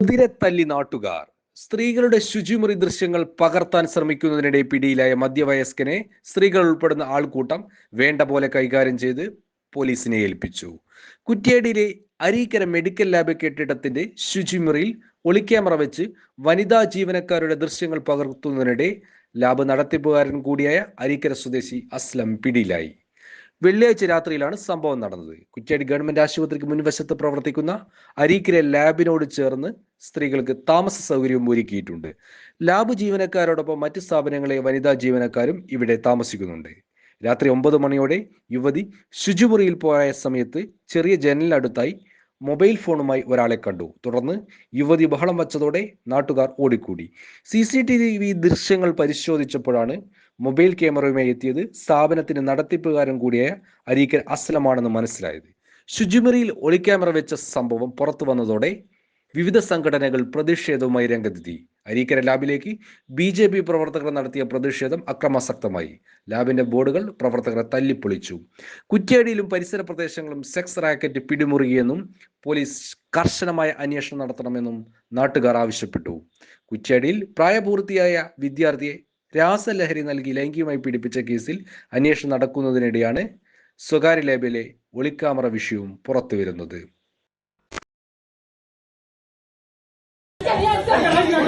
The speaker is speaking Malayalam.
കുതിരെ തല്ലി നാട്ടുകാർ. സ്ത്രീകളുടെ ശുചിമുറി ദൃശ്യങ്ങൾ പകർത്താൻ ശ്രമിക്കുന്നതിനിടെ പിടിയിലായ മധ്യവയസ്കനെ സ്ത്രീകൾ ഉൾപ്പെടുന്ന ആൾക്കൂട്ടം വേണ്ട പോലെ കൈകാര്യം ചെയ്ത് പോലീസിനെ ഏൽപ്പിച്ചു. കുറ്റ്യാടിയിലെ അരീക്കര മെഡിക്കൽ ലാബ് കെട്ടിടത്തിന്റെ ശുചിമുറിയിൽ ഒളിക്യാമറ വെച്ച് വനിതാ ജീവനക്കാരുടെ ദൃശ്യങ്ങൾ പകർത്തുന്നതിനിടെ ലാബ് നടത്തിപ്പുകാരൻ കൂടിയായ അരീക്കര സ്വദേശി അസ്ലം പിടിയിലായി. വെള്ളിയാഴ്ച രാത്രിയിലാണ് സംഭവം നടന്നത്. കുറ്റ്യാടി ഗവൺമെന്റ് ആശുപത്രിക്ക് മുൻവശത്ത് പ്രവർത്തിക്കുന്ന അരീക്കര ലാബിനോട് ചേർന്ന് സ്ത്രീകൾക്ക് താമസ സൗകര്യവും ഒരുക്കിയിട്ടുണ്ട്. ലാബ് ജീവനക്കാരോടൊപ്പം മറ്റ് സ്ഥാപനങ്ങളെ വനിതാ ജീവനക്കാരും ഇവിടെ താമസിക്കുന്നുണ്ട്. രാത്രി ഒമ്പത് മണിയോടെ യുവതി ശുചിമുറിയിൽ പോയ സമയത്ത് ചെറിയ ജനലിനടുത്തായി മൊബൈൽ ഫോണുമായി ഒരാളെ കണ്ടു. തുടർന്ന് യുവതി ബഹളം വച്ചതോടെ നാട്ടുകാർ ഓടിക്കൂടി. സി സി ടി വി ദൃശ്യങ്ങൾ പരിശോധിച്ചപ്പോഴാണ് മൊബൈൽ ക്യാമറയുമായി എത്തിയത് സ്ഥാപനത്തിന്റെ നടത്തിപ്പുകാരൻ കൂടിയായ അരീക്കൽ അസ്ലമാണെന്ന് മനസ്സിലായത്. ശുചിമുറിയിൽ ഒളിക്യാമറ വെച്ച സംഭവം പുറത്തു വന്നതോടെ വിവിധ സംഘടനകൾ പ്രതിഷേധവുമായി രംഗത്തെത്തി. അരീക്കര ലാബിലേക്ക് ബി ജെ പി പ്രവർത്തകർ നടത്തിയ പ്രതിഷേധം അക്രമാസക്തമായി. ലാബിന്റെ ബോർഡുകൾ പ്രവർത്തകരെ തല്ലിപ്പൊളിച്ചു. കുറ്റ്യാടിയിലും പരിസര പ്രദേശങ്ങളും സെക്സ് റാക്കറ്റ് പിടിമുറുകിയെന്നും പോലീസ് കർശനമായ അന്വേഷണം നടത്തണമെന്നും നാട്ടുകാർ ആവശ്യപ്പെട്ടു. കുറ്റ്യാടിയിൽ പ്രായപൂർത്തിയായ വിദ്യാർത്ഥിയെ രാസലഹരി നൽകി ലൈംഗികമായി പീഡിപ്പിച്ച കേസിൽ അന്വേഷണം നടക്കുന്നതിനിടെയാണ് സ്വകാര്യ ലാബിലെ ഒളിക്യാമറ വിഷയവും പുറത്തുവരുന്നത് Oh,